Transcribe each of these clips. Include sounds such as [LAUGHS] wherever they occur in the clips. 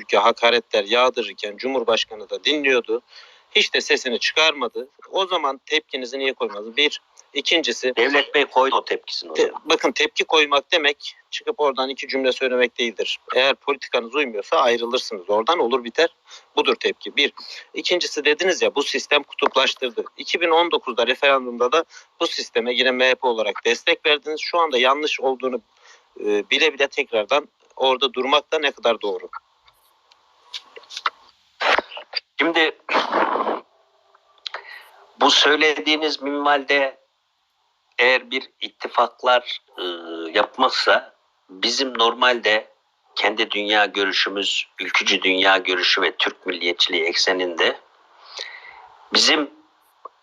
Atatürk'e hakaretler yağdırırken Cumhurbaşkanı da dinliyordu. Hiç de sesini çıkarmadı. O zaman tepkinizi niye koymadınız? Bir. İkincisi Devlet Bey koydu o tepkisini te- bakın tepki koymak demek çıkıp oradan iki cümle söylemek değildir. Eğer politikanız uymuyorsa ayrılırsınız. Oradan olur biter. Budur tepki. Bir. İkincisi dediniz ya bu sistem kutuplaştırdı. 2019'da referandumda da bu sisteme yine MHP olarak destek verdiniz. Şu anda yanlış olduğunu e, bile bile tekrardan orada durmak da ne kadar doğru. Şimdi bu söylediğiniz minvalde eğer bir ittifaklar e, yapmaksa bizim normalde kendi dünya görüşümüz, ülkücü dünya görüşü ve Türk milliyetçiliği ekseninde bizim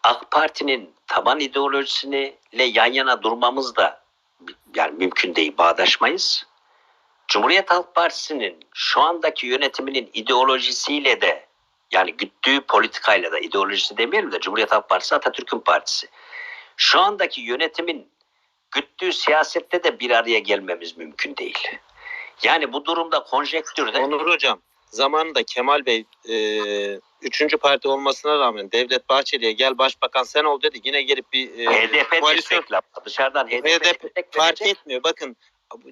AK Parti'nin taban ideolojisiyle yan yana durmamız da yani mümkün değil, bağdaşmayız. Cumhuriyet Halk Partisi'nin şu andaki yönetiminin ideolojisiyle de yani güttüğü politikayla da ideolojisi demeyelim de Cumhuriyet Halk Partisi Atatürk'ün partisi. Şu andaki yönetimin güttüğü siyasette de bir araya gelmemiz mümkün değil. Yani bu durumda konjektürde Onur Hocam zamanında Kemal Bey e, üçüncü parti olmasına rağmen Devlet Bahçeli'ye gel başbakan sen ol dedi. Yine gelip bir e, HDP koalisyon destekle dışarıdan HDP, HDP fark etmiyor. Bakın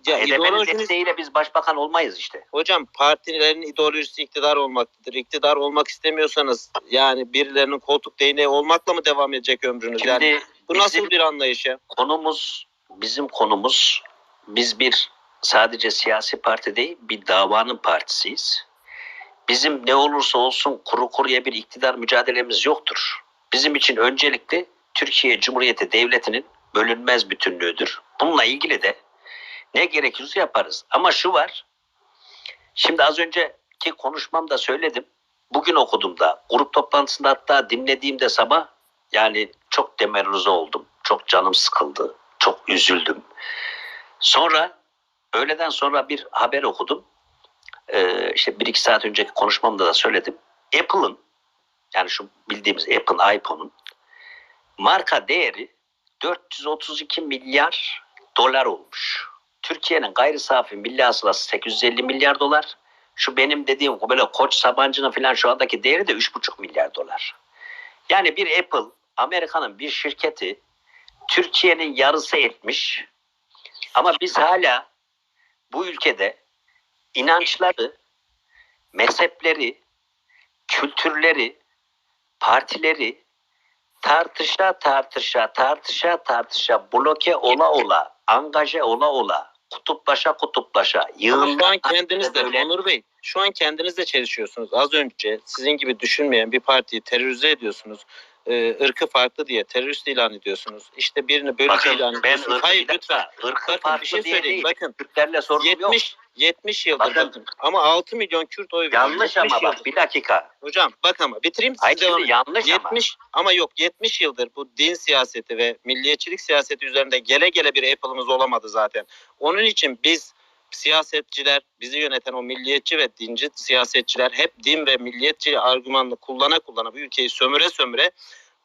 ya HDP'nin ideolojiniz desteğiyle biz başbakan olmayız işte. hocam partilerin ideolojisi iktidar olmaktadır. İktidar olmak istemiyorsanız yani birilerinin koltuk değneği olmakla mı devam edecek ömrünüz? Şimdi yani bu nasıl bir anlayış ya? konumuz bizim konumuz biz bir sadece siyasi parti değil bir davanın partisiyiz. Bizim ne olursa olsun kuru kuruya bir iktidar mücadelemiz yoktur. Bizim için öncelikle Türkiye Cumhuriyeti Devleti'nin bölünmez bütünlüğüdür. Bununla ilgili de ne gerekiyorsa yaparız. Ama şu var. Şimdi az önceki konuşmamda söyledim. Bugün okudum da grup toplantısında hatta dinlediğimde sabah yani çok demerruze oldum. Çok canım sıkıldı. Çok üzüldüm. Sonra öğleden sonra bir haber okudum. Ee, işte bir iki saat önceki konuşmamda da söyledim. Apple'ın yani şu bildiğimiz Apple'ın iPhone'un marka değeri 432 milyar dolar olmuş. Türkiye'nin gayri safi milli hasılası 850 milyar dolar. Şu benim dediğim böyle Koç Sabancı'nın falan şu andaki değeri de 3,5 milyar dolar. Yani bir Apple Amerika'nın bir şirketi Türkiye'nin yarısı etmiş. Ama biz hala bu ülkede inançları, mezhepleri, kültürleri, partileri tartışa tartışa tartışa tartışa bloke ola ola angaje ola ola kutuplaşa kutuplaşa Ama yığınla şu an kendiniz de böyle- Onur Bey şu an kendiniz de çelişiyorsunuz. Az önce sizin gibi düşünmeyen bir partiyi terörize ediyorsunuz. Ee, ırkı farklı diye terörist ilan ediyorsunuz. İşte birini bölücü Bakın ilan ben ediyorsunuz. ırkı, Hayır lütfen. ırkı Bakın farklı bir şey söyleyeyim. değil. Bakın Türklerle sorunum yok. 70 70 yıldır Bakın. bakın. ama 6 milyon Kürt oy veriyor. Yanlış 70 ama yıldır. bak bir dakika. Hocam bak ama bitireyim siz Hayır devam yanlış ama. 70 ama yok 70 yıldır bu din siyaseti ve milliyetçilik siyaseti üzerinde gele gele bir Apple'ımız olamadı zaten. Onun için biz siyasetçiler, bizi yöneten o milliyetçi ve dinci siyasetçiler hep din ve milliyetçi argümanını kullana kullana bu ülkeyi sömüre sömüre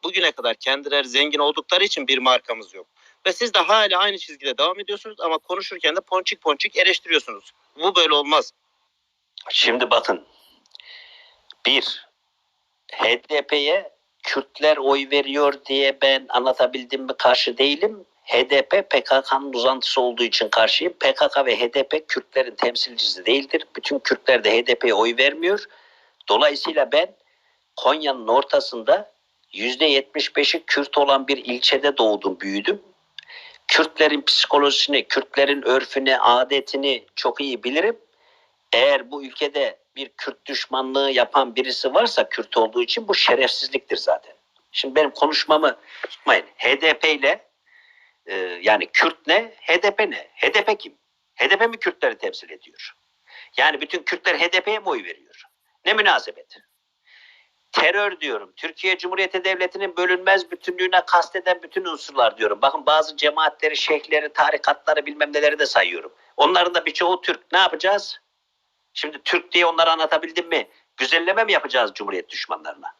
bugüne kadar kendileri zengin oldukları için bir markamız yok. Ve siz de hala aynı çizgide devam ediyorsunuz ama konuşurken de ponçik ponçik eleştiriyorsunuz. Bu böyle olmaz. Şimdi bakın. Bir, HDP'ye Kürtler oy veriyor diye ben anlatabildim mi karşı değilim. HDP PKK'nın uzantısı olduğu için karşıyım. PKK ve HDP Kürtlerin temsilcisi değildir. Bütün Kürtler de HDP'ye oy vermiyor. Dolayısıyla ben Konya'nın ortasında %75'i Kürt olan bir ilçede doğdum, büyüdüm. Kürtlerin psikolojisini, Kürtlerin örfünü, adetini çok iyi bilirim. Eğer bu ülkede bir Kürt düşmanlığı yapan birisi varsa Kürt olduğu için bu şerefsizliktir zaten. Şimdi benim konuşmamı tutmayın. HDP ile e, yani Kürt ne, HDP ne? HDP kim? HDP mi Kürtleri temsil ediyor? Yani bütün Kürtler HDP'ye mi oy veriyor? Ne münasebet? Terör diyorum. Türkiye Cumhuriyeti Devleti'nin bölünmez bütünlüğüne kasteden bütün unsurlar diyorum. Bakın bazı cemaatleri, şeyhleri, tarikatları bilmem neleri de sayıyorum. Onların da birçoğu Türk. Ne yapacağız? Şimdi Türk diye onları anlatabildim mi? Güzelleme mi yapacağız Cumhuriyet düşmanlarına?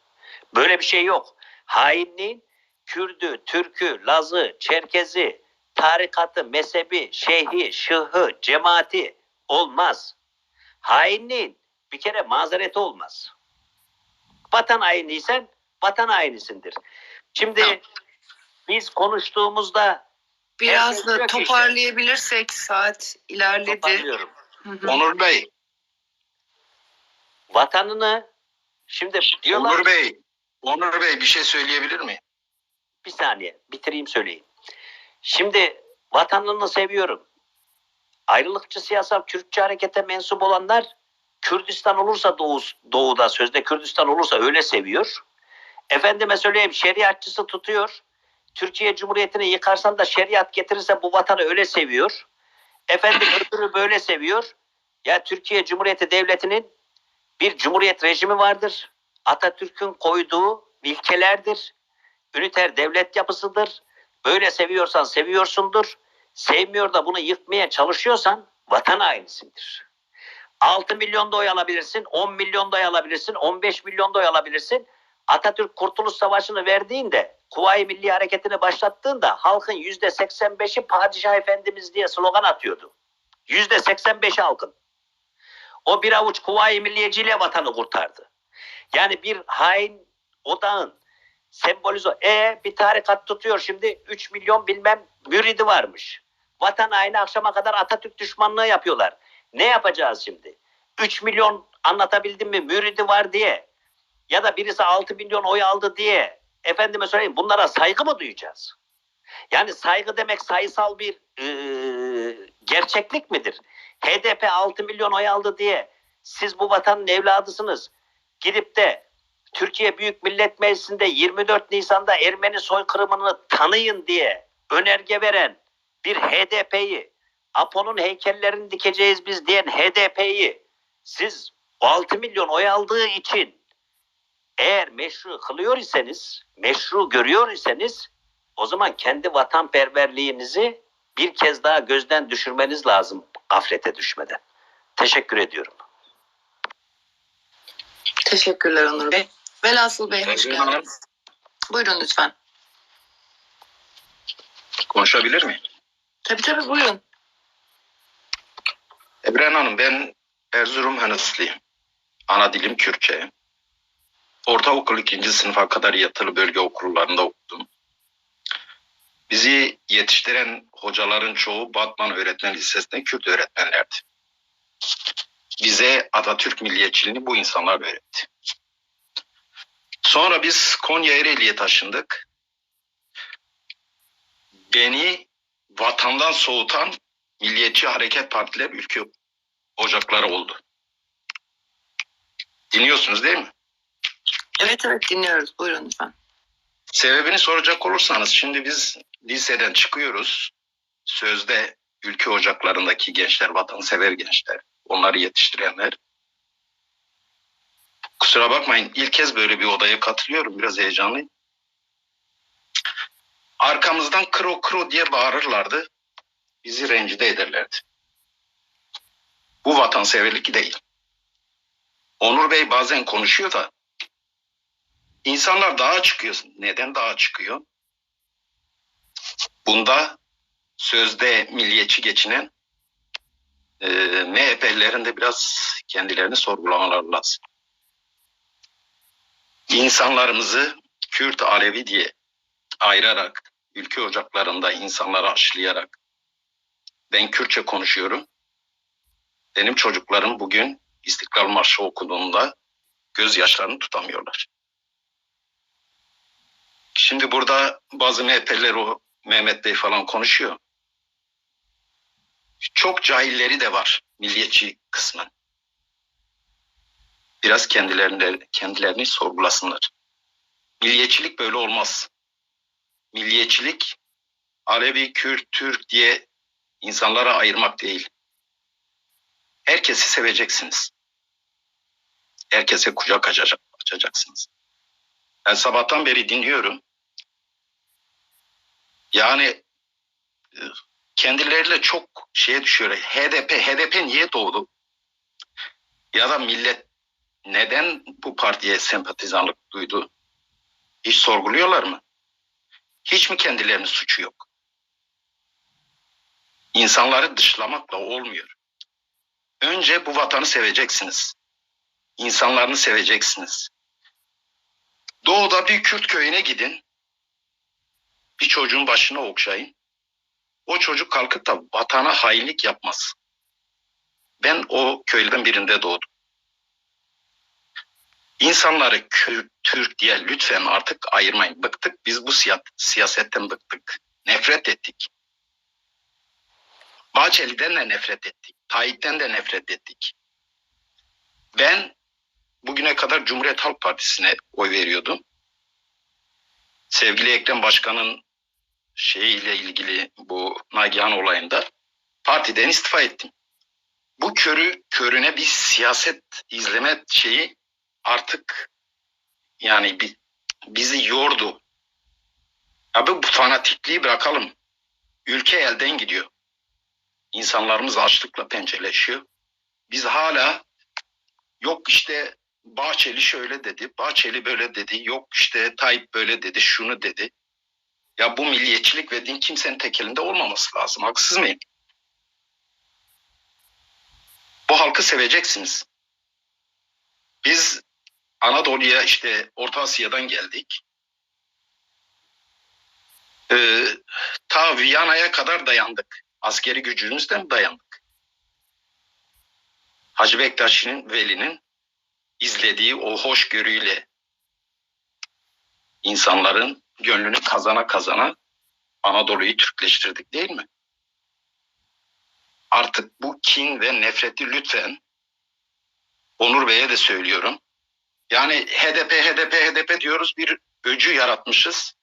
Böyle bir şey yok. Hainliğin Kürdü, Türkü, Lazı, Çerkezi, tarikatı, mezhebi, şeyhi, şıhı, cemaati olmaz. Hainliğin bir kere mazereti olmaz. Vatan hainiysen vatan hainisindir. Şimdi biz konuştuğumuzda Biraz da ki işte- toparlayabilirsek saat ilerledi. toparlıyorum. Hı hı. Onur Bey, Vatanını şimdi diyorlar Onur Bey, Onur Bey bir şey söyleyebilir mi? Bir saniye bitireyim söyleyeyim. Şimdi vatanını seviyorum. Ayrılıkçı siyasal Kürtçü harekete mensup olanlar Kürdistan olursa doğu, doğuda sözde Kürdistan olursa öyle seviyor. Efendime söyleyeyim şeriatçısı tutuyor. Türkiye Cumhuriyeti'ni yıkarsan da şeriat getirirse bu vatanı öyle seviyor. Efendim [CLEARS THROAT] öbürü böyle seviyor. Ya Türkiye Cumhuriyeti Devleti'nin bir cumhuriyet rejimi vardır. Atatürk'ün koyduğu ilkelerdir. Üniter devlet yapısıdır. Böyle seviyorsan seviyorsundur. Sevmiyor da bunu yıkmaya çalışıyorsan vatan hainisindir. 6 milyon da oy alabilirsin, 10 milyon da oy alabilirsin, 15 milyon da oy alabilirsin. Atatürk Kurtuluş Savaşı'nı verdiğinde, Kuvayi Milli Hareketi'ni başlattığında halkın yüzde 85'i Padişah Efendimiz diye slogan atıyordu. Yüzde 85'i halkın. O bir avuç Kuvayi Milliyeciyle vatanı kurtardı. Yani bir hain odağın sembolize. E bir tarikat tutuyor şimdi 3 milyon bilmem müridi varmış. Vatan haini akşama kadar Atatürk düşmanlığı yapıyorlar. Ne yapacağız şimdi? 3 milyon anlatabildim mi müridi var diye ya da birisi 6 milyon oy aldı diye efendime söyleyeyim bunlara saygı mı duyacağız? Yani saygı demek sayısal bir eee, gerçeklik midir? HDP 6 milyon oy aldı diye siz bu vatanın evladısınız. Gidip de Türkiye Büyük Millet Meclisi'nde 24 Nisan'da Ermeni soykırımını tanıyın diye önerge veren bir HDP'yi, Apo'nun heykellerini dikeceğiz biz diyen HDP'yi siz o 6 milyon oy aldığı için eğer meşru kılıyor iseniz, meşru görüyor iseniz o zaman kendi vatanperverliğinizi bir kez daha gözden düşürmeniz lazım gaflete düşmeden. Teşekkür ediyorum. Teşekkürler Onur Bey. Velhasıl Bey hoş Hanım. geldiniz. Buyurun lütfen. Konuşabilir mi? Tabii tabii buyurun. Ebren Hanım ben Erzurum Henüslüyüm. Ana dilim Kürtçe. Ortaokul ikinci sınıfa kadar yatılı bölge okullarında okudum. Bizi yetiştiren hocaların çoğu Batman Öğretmen Lisesi'nde Kürt öğretmenlerdi. Bize Atatürk milliyetçiliğini bu insanlar öğretti. Sonra biz Konya Ereğli'ye taşındık. Beni vatandan soğutan Milliyetçi Hareket Partiler ülke ocakları oldu. Dinliyorsunuz değil mi? Evet evet dinliyoruz. Buyurun lütfen. Sebebini soracak olursanız şimdi biz liseden çıkıyoruz. Sözde ülke ocaklarındaki gençler, vatansever gençler, onları yetiştirenler. Kusura bakmayın ilk kez böyle bir odaya katılıyorum. Biraz heyecanlıyım. Arkamızdan kro kro diye bağırırlardı. Bizi rencide ederlerdi. Bu vatanseverlik değil. Onur Bey bazen konuşuyor da İnsanlar dağa çıkıyor. Neden dağa çıkıyor? Bunda sözde milliyetçi geçinen e, MHP'lilerin de biraz kendilerini sorgulamaları lazım. İnsanlarımızı Kürt, Alevi diye ayırarak, ülke ocaklarında insanları aşılayarak ben Kürtçe konuşuyorum. Benim çocuklarım bugün İstiklal Marşı okuduğunda gözyaşlarını tutamıyorlar. Şimdi burada bazı MHP'liler o Mehmet Bey falan konuşuyor. Çok cahilleri de var milliyetçi kısmın. Biraz kendilerini, kendilerini sorgulasınlar. Milliyetçilik böyle olmaz. Milliyetçilik Alevi, Kürt, Türk diye insanlara ayırmak değil. Herkesi seveceksiniz. Herkese kucak açacak, açacaksınız. Ben sabahtan beri dinliyorum. Yani e, kendileriyle çok şeye düşüyor. HDP, HDP niye doğdu? Ya da millet neden bu partiye sempatizanlık duydu? Hiç sorguluyorlar mı? Hiç mi kendilerinin suçu yok? İnsanları dışlamakla olmuyor. Önce bu vatanı seveceksiniz. İnsanlarını seveceksiniz. Doğuda bir Kürt köyüne gidin. Bir çocuğun başına okşayın. O çocuk kalkıp da vatana hainlik yapmaz. Ben o köyden birinde doğdum. İnsanları Kürt, Türk diye lütfen artık ayırmayın. Bıktık biz bu siya- siyasetten bıktık. Nefret ettik. Bahçeli'den de nefret ettik. Tayyip'ten de nefret ettik. Ben bugüne kadar Cumhuriyet Halk Partisi'ne oy veriyordum. Sevgili Ekrem Başkan'ın şeyiyle ilgili bu Nagihan olayında partiden istifa ettim. Bu körü körüne bir siyaset izleme şeyi artık yani bi- bizi yordu. Abi bu fanatikliği bırakalım. Ülke elden gidiyor. İnsanlarımız açlıkla pençeleşiyor. Biz hala yok işte Bahçeli şöyle dedi, Bahçeli böyle dedi, yok işte Tayyip böyle dedi, şunu dedi. Ya bu milliyetçilik ve din kimsenin tek elinde olmaması lazım. Haksız mıyım? Bu halkı seveceksiniz. Biz Anadolu'ya işte Orta Asya'dan geldik. Ee, ta Viyana'ya kadar dayandık. Askeri gücümüzden dayandık. Hacı Bektaş'ın Veli'nin izlediği o hoşgörüyle insanların gönlünü kazana kazana Anadolu'yu Türkleştirdik değil mi? Artık bu kin ve nefreti lütfen Onur Bey'e de söylüyorum. Yani HDP, HDP, HDP diyoruz bir öcü yaratmışız.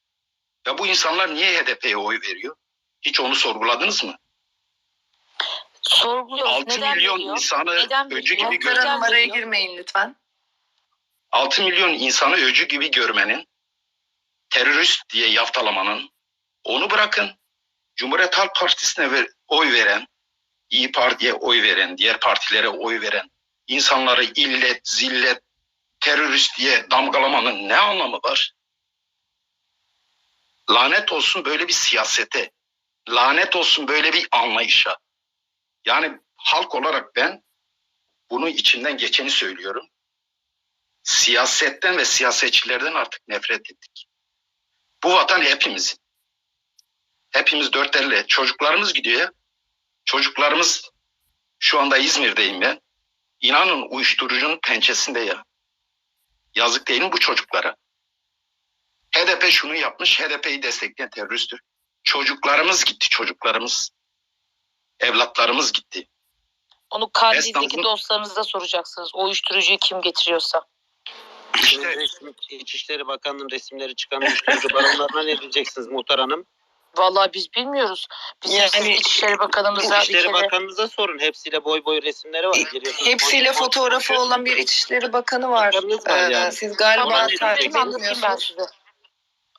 Ya bu insanlar niye HDP'ye oy veriyor? Hiç onu sorguladınız mı? Sorguluyoruz. 6 Neden milyon veriyor? insanı Neden öcü gibi Muhtar gör. Hanım araya veriyor? girmeyin lütfen. 6 milyon insanı öcü gibi görmenin, terörist diye yaftalamanın, onu bırakın. Cumhuriyet Halk Partisi'ne ver- oy veren, İyi Parti'ye oy veren, diğer partilere oy veren, insanları illet, zillet, terörist diye damgalamanın ne anlamı var? Lanet olsun böyle bir siyasete. Lanet olsun böyle bir anlayışa. Yani halk olarak ben bunu içinden geçeni söylüyorum siyasetten ve siyasetçilerden artık nefret ettik. Bu vatan hepimizin. Hepimiz dört elle. Çocuklarımız gidiyor ya. Çocuklarımız şu anda İzmir'deyim ben. İnanın uyuşturucunun pençesinde ya. Yazık değil mi bu çocuklara? HDP şunu yapmış, HDP'yi destekleyen teröristtir. Çocuklarımız gitti, çocuklarımız. Evlatlarımız gitti. Onu Kandil'deki Esnafın- dostlarınıza soracaksınız. O uyuşturucuyu kim getiriyorsa. İşte Resim, İçişleri Bakanlığı'nın resimleri çıkan uyuşturucu baronlarına ne diyeceksiniz muhtar hanım? Vallahi biz bilmiyoruz. Bizim Yani- İçişleri Bakanımıza İçişleri kere... Bakanınıza sorun. Hepsiyle boy boy resimleri var. Giriyorsunuz, Hepsiyle konuşuyorsunuz, fotoğrafı olan bir İçişleri Bakanı var. Bakanınız var Ee, yani. siz galiba takip anlatayım, ben size.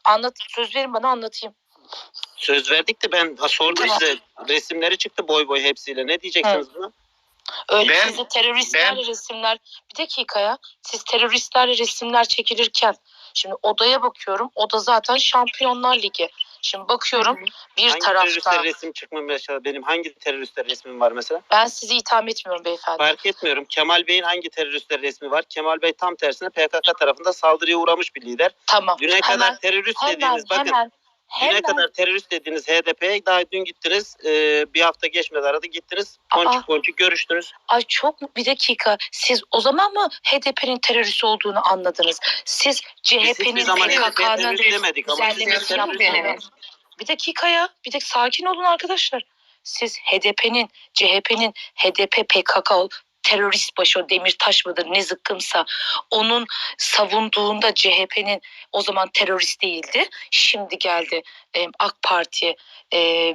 Anlat, söz verin bana anlatayım. Söz verdik de ben sordum Tamam. size. Resimleri çıktı boy boy hepsiyle. Ne diyeceksiniz buna? Öyle Ben- size teröristlerle resimler... Bir dakika ya. Siz teröristlerle resimler çekilirken... Şimdi odaya bakıyorum. Oda zaten Şampiyonlar Ligi. Şimdi bakıyorum bir Hangi tarafta... teröristler resim çıkmıyor mesela? Benim hangi teröristler resmim var mesela? Ben sizi itham etmiyorum beyefendi. Fark etmiyorum. Kemal Bey'in hangi teröristler resmi var? Kemal Bey tam tersine PKK tarafından saldırıya uğramış bir lider. Tamam. Düne hemen, kadar terörist hemen, dediğiniz bakın hemen, düne hemen. kadar terörist dediğiniz HDP'ye daha dün gittiniz. e, bir hafta geçmedi arada gittiniz. Aa. Ponçik ponçik görüştünüz. Ay çok? Bir dakika. Siz o zaman mı HDP'nin terörist olduğunu anladınız? Siz Biz hiçbir CHP'nin zaman HDP'ye PKK'nın terörist demedik ama siz düzenlemesi terörist. Bir dakika ya. Bir dakika sakin olun arkadaşlar. Siz HDP'nin, CHP'nin HDP PKK terörist başı o Demirtaş mıdır ne zıkkımsa onun savunduğunda CHP'nin o zaman terörist değildi. Şimdi geldi e, AK Parti e,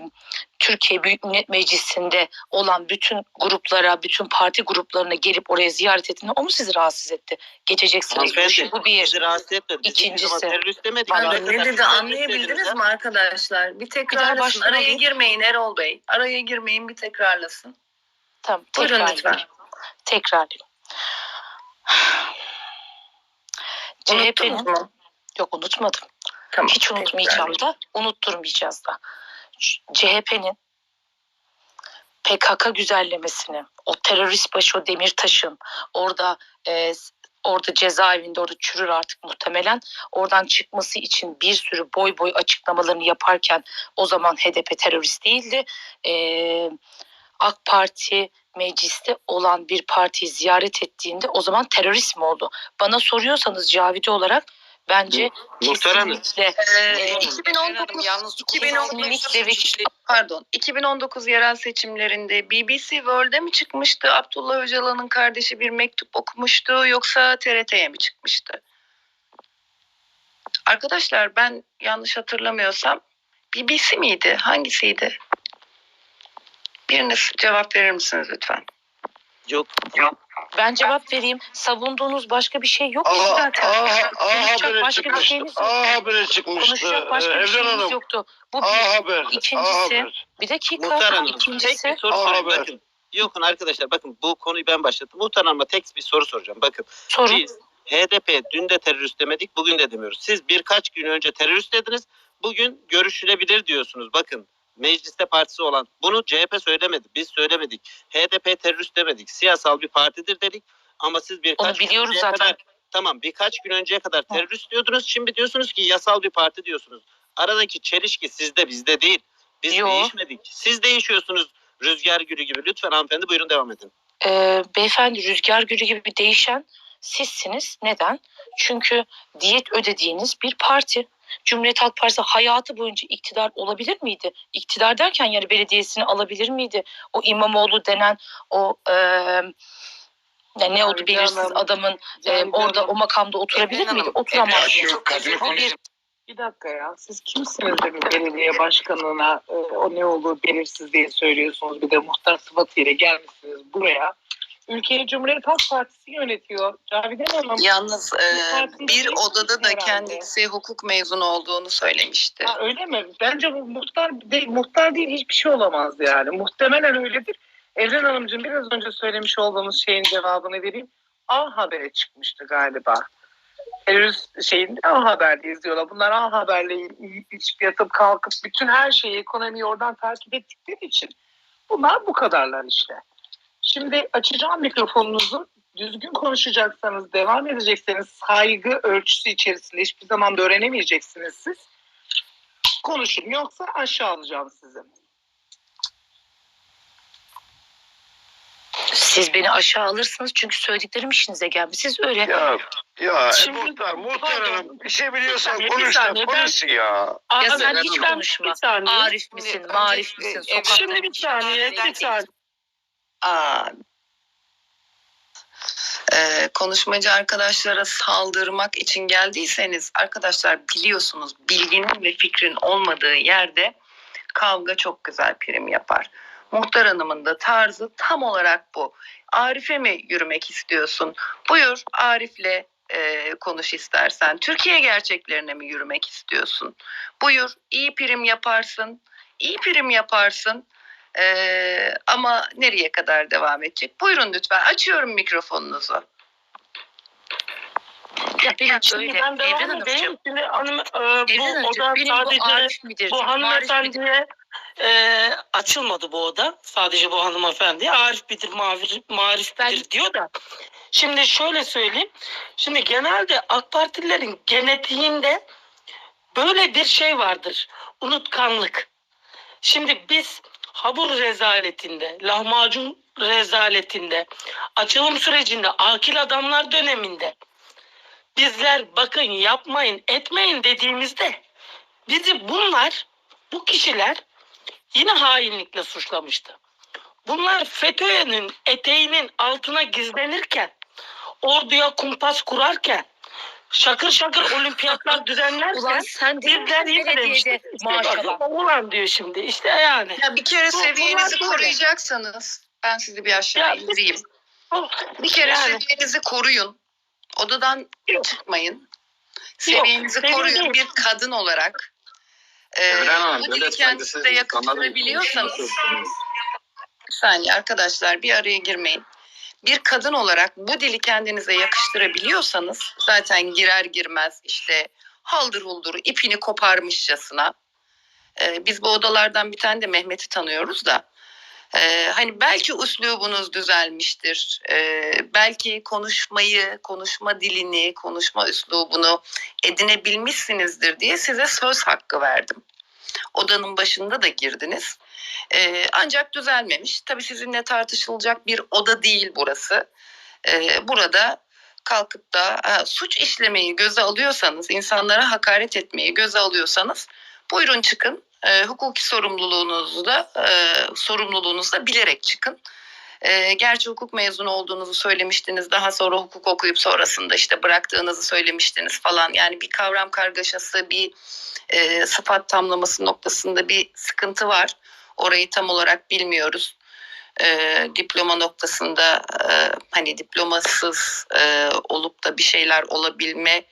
Türkiye Büyük Millet Meclisi'nde olan bütün gruplara, bütün parti gruplarına gelip oraya ziyaret ettiğinde o mu sizi rahatsız etti? Geçeceksiniz bu Hanımefendi. Bu bir. Bizi rahatsız etmedi. Biz İkincisi. terörist demedik. Ne dedi terörist anlayabildiniz mi arkadaşlar? Bir tekrarlasın. baştan Araya girmeyin Erol Bey. Araya girmeyin bir tekrarlasın. Tamam, Buyurun lütfen. Tekrarlayayım. [SIGHS] CHP'nin yok unutmadım. Tamam. Hiç unutmayacağım da unutturmayacağız da. CHP'nin PKK güzellemesini, o terörist başı o Demirtaş'ın orada e, orada cezaevinde orada çürür artık muhtemelen oradan çıkması için bir sürü boy boy açıklamalarını yaparken o zaman HDP terörist değildi. E, AK Parti mecliste olan bir partiyi ziyaret ettiğinde o zaman terörist mi oldu? Bana soruyorsanız Cavide olarak bence Muhtar Hanım. kesinlikle Ee, Ee, 2019 yalnız 2019 kesinlikle ve pardon 2019 yerel seçimlerinde BBC World'e mi çıkmıştı? Abdullah Öcalan'ın kardeşi bir mektup okumuştu yoksa TRT'ye mi çıkmıştı? Arkadaşlar ben yanlış hatırlamıyorsam BBC miydi? Hangisiydi? Biriniz cevap verir misiniz lütfen? Yok. Ben cevap vereyim. Savunduğunuz başka bir şey yok Aha, zaten. aha, aha habere başka bir çıkmıştı. şeyiniz yok. Aha habere çıkmıştı. Konuşacak başka Ee, bir Evren şeyiniz Hanım. yoktu. Bu Aha bir. haber. İkincisi- aha haber. Bir dakika. Muhtar Hanım. Tek İkincisi. bir soru Aa, sorayım. haber. Bakın. Yokun arkadaşlar bakın bu konuyu ben başlattım. Muhtar Hanım'a tek bir soru soracağım. Bakın sorun. biz HDP dün de terörist demedik bugün de demiyoruz. Siz birkaç gün önce terörist dediniz. Bugün görüşülebilir diyorsunuz. Bakın mecliste partisi olan bunu CHP söylemedi. Biz söylemedik. HDP terörist demedik. Siyasal bir partidir dedik. Ama siz birkaç Onu biliyoruz zaten. kadar- tamam birkaç gün önceye kadar terörist diyordunuz. Şimdi diyorsunuz ki yasal bir parti diyorsunuz. Aradaki çelişki sizde bizde değil. Biz Yo. değişmedik. Siz değişiyorsunuz rüzgar gülü gibi. Lütfen hanımefendi buyurun devam edin. Ee, beyefendi rüzgar gülü gibi değişen sizsiniz. Neden? Çünkü diyet ödediğiniz bir parti. Cumhuriyet Halk Partisi hayatı boyunca iktidar olabilir miydi? İktidar derken yani belediyesini alabilir miydi? O İmamoğlu denen o e, ne, ne oldu belirsiz adamın e, orada o makamda oturabilir miydi? Oturamaz. Bir Bir dakika ya. Siz kimsiniz de bir belediye başkanına e, o ne olduğu belirsiz diye söylüyorsunuz. Bir de muhtar sıfatıyla gelmişsiniz buraya. Ülkeyi Cumhuriyet Halk Partisi yönetiyor. Cavidan Hanım. Yalnız e, bir odada da herhalde. kendisi hukuk mezunu olduğunu söylemişti. Ha, öyle mi? Bence bu muhtar değil, muhtar değil hiçbir şey olamaz yani. Muhtemelen öyledir. Evren Hanımcığım biraz önce söylemiş olduğumuz şeyin cevabını vereyim. A Haber'e çıkmıştı galiba. Terörist şeyinde A Haber'de izliyorlar. Bunlar A Haber'le hiç yatıp kalkıp bütün her şeyi ekonomiyi oradan takip ettikleri için bunlar bu kadarlar işte. Şimdi açacağım mikrofonunuzu. Düzgün konuşacaksanız, devam edecekseniz saygı ölçüsü içerisinde hiçbir zaman da öğrenemeyeceksiniz siz konuşun yoksa aşağı alacağım sizi. Siz beni aşağı alırsınız çünkü söylediklerim işinize gelmiş. Siz öyle Ya ya Şimdi- e, muhtar, muhtar Pardon. hanım bir şey biliyorsan Bir konuş da saniye, ben- konuş ya. Ya sen hiç konuşma. Bir saniye. Arif misin, marif misin, sokakta Şimdi bir saniye, bir saniye. Ee, konuşmacı arkadaşlara saldırmak için geldiyseniz arkadaşlar biliyorsunuz bilginin ve fikrin olmadığı yerde kavga çok güzel prim yapar. Muhtar Hanım'ın da tarzı tam olarak bu. Arif'e mi yürümek istiyorsun? Buyur Arif'le e, konuş istersen. Türkiye gerçeklerine mi yürümek istiyorsun? Buyur iyi prim yaparsın. İyi prim yaparsın. Ee, ama nereye kadar devam edecek? Buyurun lütfen. Açıyorum mikrofonunuzu. Ya benim Şimdi öyle. ben devam Evren edeyim. Hanımcığım. Şimdi hanım, e, Evren bu Hanımcığım oda benim bu sadece Arif midir? bu marif midir? hanımefendiye e, açılmadı bu oda. Sadece bu hanımefendi. Arif bilir, marif, marif Ben- bilir diyor da. Şimdi şöyle söyleyeyim. Şimdi genelde AK Partililerin genetiğinde böyle bir şey vardır. Unutkanlık. Şimdi biz habur rezaletinde, lahmacun rezaletinde, açılım sürecinde, akil adamlar döneminde bizler bakın yapmayın, etmeyin dediğimizde bizi bunlar, bu kişiler yine hainlikle suçlamıştı. Bunlar FETÖ'nün eteğinin altına gizlenirken, orduya kumpas kurarken, şakır şakır olimpiyatlar [LAUGHS] düzenlerken Ulan sen misin yine bak, maşallah. Ulan diyor şimdi işte yani. Ya bir kere Bu- seviyenizi bunlar koruyacaksanız ben sizi bir aşağı Ya, indireyim. Bir kere yani. seviyenizi koruyun. Odadan Yok. çıkmayın. Seviyenizi seviye koruyun değil. bir kadın olarak. Ee, Hanım, kendinize saygısız yakıştırabiliyorsanız bir saniye arkadaşlar bir araya girmeyin. Bir kadın olarak bu dili kendinize yakıştırabiliyorsanız zaten girer girmez işte haldır huldur ipini koparmışçasına. Ee, biz bu odalardan bir tane de Mehmet'i tanıyoruz da Ee, hani belki üslubunuz düzelmiştir. Ee, belki konuşmayı, konuşma dilini, konuşma üslubunu edinebilmişsinizdir diye size söz hakkı verdim. Odanın başında da girdiniz. Ee, ancak düzelmemiş. Tabii sizinle tartışılacak bir oda değil burası. Ee, burada kalkıp da ha, suç işlemeyi göze alıyorsanız, insanlara hakaret etmeyi göze alıyorsanız buyurun çıkın. Ee, hukuki sorumluluğunuzu da e, sorumluluğunuzu da bilerek çıkın. Ee, gerçi hukuk mezunu olduğunuzu söylemiştiniz. Daha sonra hukuk okuyup sonrasında işte bıraktığınızı söylemiştiniz falan. Yani bir kavram kargaşası, bir e, sıfat tamlaması noktasında bir sıkıntı var. Orayı tam olarak bilmiyoruz. E, diploma noktasında e, hani diplomasız e, olup da bir şeyler olabilme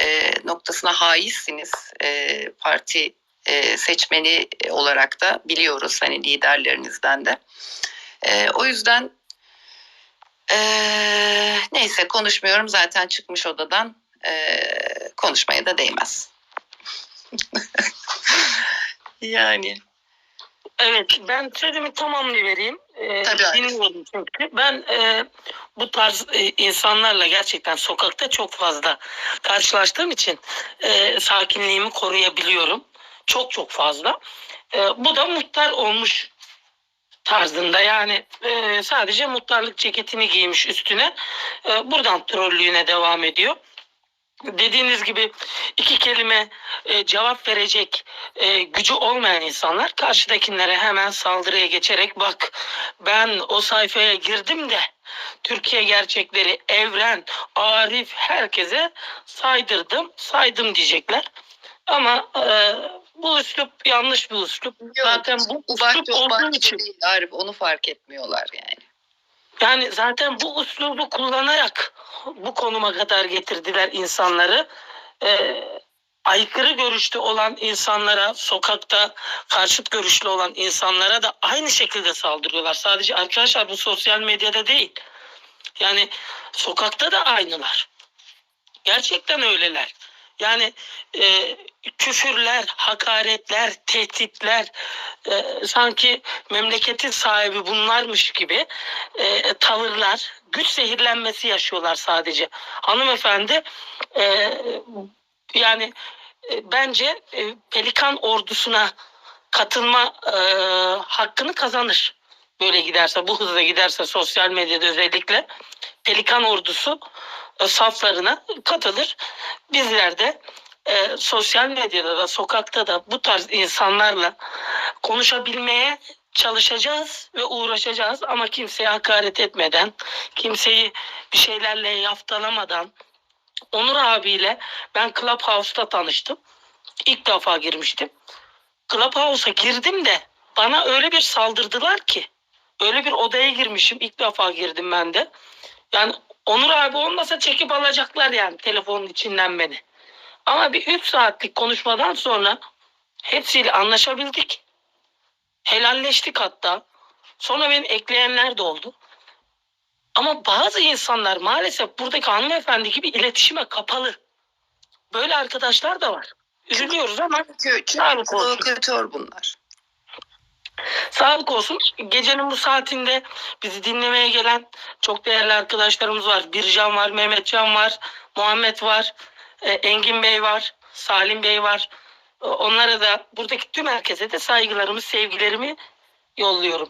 e, noktasına haizsiniz. E, parti e, seçmeni olarak da biliyoruz hani liderlerinizden de. E, o yüzden e, neyse konuşmuyorum zaten çıkmış odadan e, konuşmaya da değmez. [LAUGHS] yani Evet ben sözümü tamamlayıvereyim. Ee, Tabii dinliyorum çünkü. Ben e, bu tarz e, insanlarla gerçekten sokakta çok fazla karşılaştığım için e, sakinliğimi koruyabiliyorum. Çok çok fazla. E, bu da muhtar olmuş tarzında yani e, sadece muhtarlık ceketini giymiş üstüne e, buradan trollüğüne devam ediyor. Dediğiniz gibi iki kelime e, cevap verecek e, gücü olmayan insanlar karşıdakilere hemen saldırıya geçerek bak ben o sayfaya girdim de Türkiye gerçekleri, evren, Arif herkese saydırdım, saydım diyecekler. Ama e, bu üslup yanlış bir üslup. Zaten bu Ubahçe üslup olduğu için değil Arif onu fark etmiyorlar yani. yani zaten bu üslubu kullanarak bu konuma kadar getirdiler insanları. Ee, aykırı görüşlü olan insanlara, sokakta karşıt görüşlü olan insanlara da aynı şekilde saldırıyorlar. Sadece arkadaşlar bu sosyal medyada değil. Yani sokakta da aynılar. Gerçekten öyleler. Yani e, küfürler, hakaretler, tehditler e, sanki memleketin sahibi bunlarmış gibi e, tavırlar, güç zehirlenmesi yaşıyorlar sadece. Hanımefendi e, yani e, bence e, Pelikan ordusuna katılma e, hakkını kazanır. Böyle giderse, bu hızla giderse sosyal medyada özellikle Pelikan ordusu saflarına katılır. Bizler de e, sosyal medyada da sokakta da bu tarz insanlarla konuşabilmeye çalışacağız ve uğraşacağız ama kimseye hakaret etmeden, kimseyi bir şeylerle yaftalamadan Onur abiyle ben Clubhouse'da tanıştım. İlk defa girmiştim. Clubhouse'a girdim de bana öyle bir saldırdılar ki öyle bir odaya girmişim. ilk defa girdim ben de. Yani Onur abi olmasa çekip alacaklar yani telefonun içinden beni. Ama bir 3 saatlik konuşmadan sonra hepsiyle anlaşabildik. Helalleştik hatta. Sonra beni ekleyenler de oldu. Ama bazı insanlar maalesef buradaki hanımefendi gibi iletişime kapalı. Böyle arkadaşlar da var. Üzülüyoruz ama Çünkü, çünkü provokatör bunlar. Sağlık olsun. Gecenin bu saatinde bizi dinlemeye gelen çok değerli arkadaşlarımız var. Bircan var, Mehmetcan var, Muhammed var, e, Engin Bey var, Salim Bey var. E, Onlara da buradaki tüm herkese de saygılarımı, sevgilerimi yolluyorum.